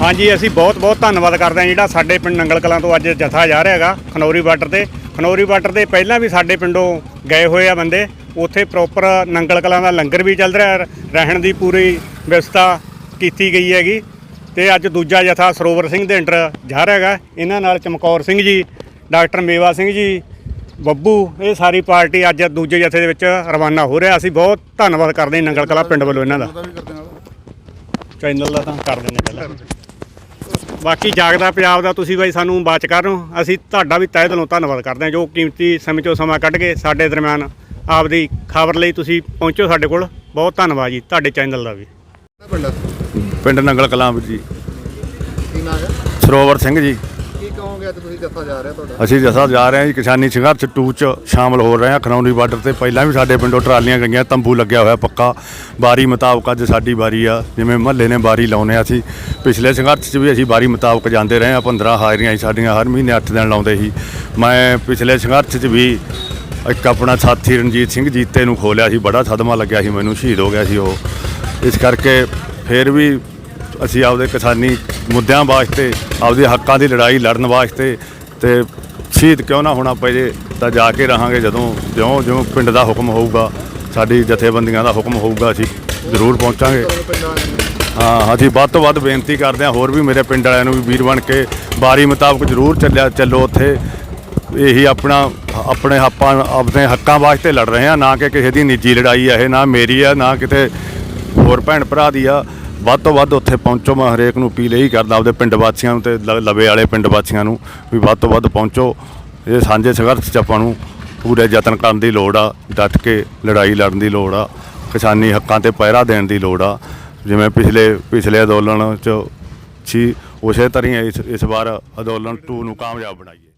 ਹਾਂਜੀ ਅਸੀਂ ਬਹੁਤ ਬਹੁਤ ਧੰਨਵਾਦ ਕਰਦੇ ਹਾਂ ਜਿਹੜਾ ਸਾਡੇ ਪਿੰਡ ਨੰਗਲ ਕਲਾਂ ਤੋਂ ਅੱਜ ਜਥਾ ਜਾ ਰਿਹਾ ਹੈਗਾ ਖਨੌਰੀ ਬਾਰਡਰ ਤੇ। ਖਨੌਰੀ ਬਾਰਡਰ ਤੇ ਪਹਿਲਾਂ ਵੀ ਸਾਡੇ ਪਿੰਡੋਂ ਗਏ ਹੋਏ ਆ ਬੰਦੇ। ਉੱਥੇ ਪ੍ਰੋਪਰ ਨੰਗਲ ਕਲਾਂ ਦਾ ਲੰਗਰ ਵੀ ਚੱਲ ਰਿਹਾ ਰਹਿਣ ਦੀ ਪੂਰੀ ਵਿਵਸਥਾ ਕੀਤੀ ਗਈ ਹੈਗੀ। ਤੇ ਅੱਜ ਦੂਜਾ ਜਥਾ ਸਰੋਵਰ ਸਿੰਘ ਦੇ ਅੰਡਰ ਜਾ ਰਿਹਾ ਹੈਗਾ। ਇਹਨਾਂ ਨਾਲ ਚਮਕੌਰ ਸਿੰਘ ਜੀ ਡਾਕਟਰ ਮੇਵਾ ਸਿੰਘ ਜੀ ਬੱਬੂ ਇਹ ਸਾਰੀ ਪਾਰਟੀ ਅੱਜ ਦੂਜੇ ਜਥੇ ਦੇ ਵਿੱਚ ਰਵਾਨਾ ਹੋ ਰਿਹਾ। ਅਸੀਂ ਬਹੁਤ ਧੰਨਵਾਦ ਕਰਦੇ ਹਾਂ ਨੰਗਲ ਕਲਾਂ ਪਿੰਡ ਵੱਲੋਂ ਇਹਨਾਂ ਦਾ। ਚੈਨਲ ਦਾ ਤਾਂ ਕਰ ਦਿੰਦੇ ਪਹਿਲਾਂ। ਬਾਕੀ ਜਾਗਦਾ ਪੰਜਾਬ ਦਾ ਤੁਸੀਂ ਬਾਈ ਸਾਨੂੰ ਬਾਚ ਕਰ ਰਹੇ ਹੋ। ਅਸੀਂ ਤੁਹਾਡਾ ਵੀ ਤਹਿ ਦਿਲੋਂ ਧੰਨਵਾਦ ਕਰਦੇ ਹਾਂ। ਜੋ ਕੀਮਤੀ ਸਮੇਂ ਚੋਂ ਸਮਾਂ ਕੱਢ ਕੇ ਸਾਡੇ ਦਰਮਿਆਨ ਆਪਦੀ ਖਬਰ ਲਈ ਤੁਸੀਂ ਪਹੁੰਚੋ ਸਾਡੇ ਕੋਲ। ਬਹੁਤ ਧੰਨਵਾਦ ਜੀ ਤੁਹਾਡੇ ਚੈਨਲ ਦਾ ਵੀ। ਪਿੰਡ ਨੰਗਲ ਕਲਾਂ ਜੀ। ਕੀ ਨਾਂ ਹੈ? ਸਰੋਵਰ ਸਿੰਘ ਜੀ। ਕਹੋਗੇ ਅੱਜ ਤੁਸੀਂ ਜੱਥਾ ਜਾ ਰਿਹਾ ਤੁਹਾਡਾ? ਅਸੀਂ ਜਥਾ ਜਾ ਰਹੇ ਹਾਂ ਜੀ, ਕਿਸਾਨੀ ਸੰਘਰਸ਼ 2 ਚ ਸ਼ਾਮਲ ਹੋ ਰਹੇ ਹਾਂ, ਖਨੌਰੀ ਬਾਰਡਰ ਤੇ। ਪਹਿਲਾਂ ਵੀ ਸਾਡੇ ਪਿੰਡੋਂ ਟਰਾਲੀਆਂ ਗਈਆਂ, ਤੰਬੂ ਲੱਗਿਆ ਹੋਇਆ ਪੱਕਾ। ਬਾਰੀ ਮੁਤਾਬਕ ਅੱਜ ਸਾਡੀ ਬਾਰੀ ਆ, ਜਿਵੇਂ ਮਹੱਲੇ ਨੇ ਬਾਰੀ ਲਾਉਨੇ ਆ ਅਸੀਂ। ਪਿਛਲੇ ਸੰਘਰਸ਼ 'ਚ ਵੀ ਅਸੀਂ ਬਾਰੀ ਮੁਤਾਬਕ ਜਾਂਦੇ ਰਹੇ ਆ 15 ਹਾਜ਼ਰੀਆਂ ਸੀ ਸਾਡੀਆਂ, ਹਰ ਮਹੀਨੇ 8 ਦਿਨ ਲਾਉਂਦੇ ਸੀ। ਮੈਂ ਪਿਛਲੇ ਸੰਘਰਸ਼ 'ਚ ਵੀ ਇੱਕ ਆਪਣਾ ਸਾਥੀ ਰਣਜੀਤ ਸਿੰਘ ਜੀਤੇ ਨੂੰ ਖੋਲਿਆ ਸੀ, ਬੜਾ ਸਦਮਾ ਲੱਗਿਆ ਸੀ ਮੈਨੂੰ, ਸ਼ਹੀਦ ਹੋ ਗਿਆ ਸੀ ਉਹ। ਇਸ ਕਰਕੇ ਫਿਰ ਵੀ ਅਸੀਂ ਆਪਦੇ ਕਿਸਾਨੀ ਮੁੱਦਿਆਂ ਵਾਸਤੇ, ਆਪਦੇ ਹੱਕਾਂ ਦੀ ਲੜਾਈ ਲੜਨ ਵਾਸਤੇ ਤੇ ਸ਼ਹੀਦ ਕਿਉਂ ਨਾ ਹੋਣਾ ਪਏ ਜੇ ਤਾਂ ਜਾ ਕੇ ਰਹਾਂਗੇ ਜਦੋਂ ਜਿਉਂ ਜਿਉਂ ਪਿੰਡ ਦਾ ਹੁਕਮ ਹੋਊਗਾ, ਸਾਡੀ ਜਥੇਬੰਦੀਆਂ ਦਾ ਹੁਕਮ ਹੋਊਗਾ, ਅਸੀਂ ਜ਼ਰੂਰ ਪਹੁੰਚਾਂਗੇ। ਕਦੋਂ ਹਾਂ, ਅਸੀਂ ਵੱਧ ਤੋਂ ਵੱਧ ਬੇਨਤੀ ਕਰਦੇ ਹਾਂ, ਹੋਰ ਵੀ ਮੇਰੇ ਪਿੰਡ ਵਾਲਿਆਂ ਨੂੰ ਵੀ ਵੀਰ ਬਣ ਕੇ ਬਾਰੀ ਮੁਤਾਬਕ ਜ਼ਰੂਰ ਚੱਲਿਆ, ਚੱਲੋ ਉੱਥੇ। ਇਹੀ ਆਪਣਾ, ਆਪਣੇ ਆਪਾਂ ਆਪਣੇ ਹੱਕਾਂ ਵਾਸਤੇ ਲੜ ਰਹੇ ਹਾਂ, ਨਾ ਕਿ ਕਿਸੇ ਦੀ ਨਿੱਜੀ ਲੜਾਈ ਹੈ ਇਹ, ਨਾ ਮੇਰੀ ਆ, ਨਾ ਕਿਤੇ ਹੋਰ ਭੈਣ ਭਰਾ ਦੀ ਆ। ਵੱਧ ਤੋਂ ਵੱਧ ਉੱਥੇ ਪਹੁੰਚੋ, ਮੈਂ ਹਰੇਕ ਨੂੰ ਅਪੀਲ ਇਹੀ ਕਰਦਾ ਆਪਦੇ ਪਿੰਡ ਵਾਸੀਆਂ ਨੂੰ ਤੇ ਲ- ਲਵੇ ਵਾਲੇ ਪਿੰਡ ਵਾਸੀਆਂ ਨੂੰ ਵੀ ਵੱਧ ਤੋਂ ਵੱਧ ਪਹੁੰਚੋ। ਇਹ ਸਾਂਝੇ ਸੰਘਰਸ਼ 'ਚ ਆਪਾਂ ਨੂੰ ਪੂਰੇ ਯਤਨ ਕਰਨ ਦੀ ਲੋੜ ਆ, ਡਟ ਕੇ ਲੜਾਈ ਲੜਨ ਦੀ ਲੋੜ ਆ, ਕਿਸਾਨੀ ਹੱਕਾਂ ਤੇ ਪਹਿਰਾ ਦੇਣ ਦੀ ਲੋੜ ਆ। ਜਿਵੇਂ ਪਿਛਲੇ ਪਿਛਲੇ ਅੰਦੋਲਨ 'ਚ ਸੀ ਉਸੇ ਤਰ੍ਹਾਂ ਹੀ ਇਸ ਇਸ ਵਾਰ ਅੰਦੋਲਨ 2 ਨੂੰ ਕਾਮਯਾਬ ਬਣਾਈਏ।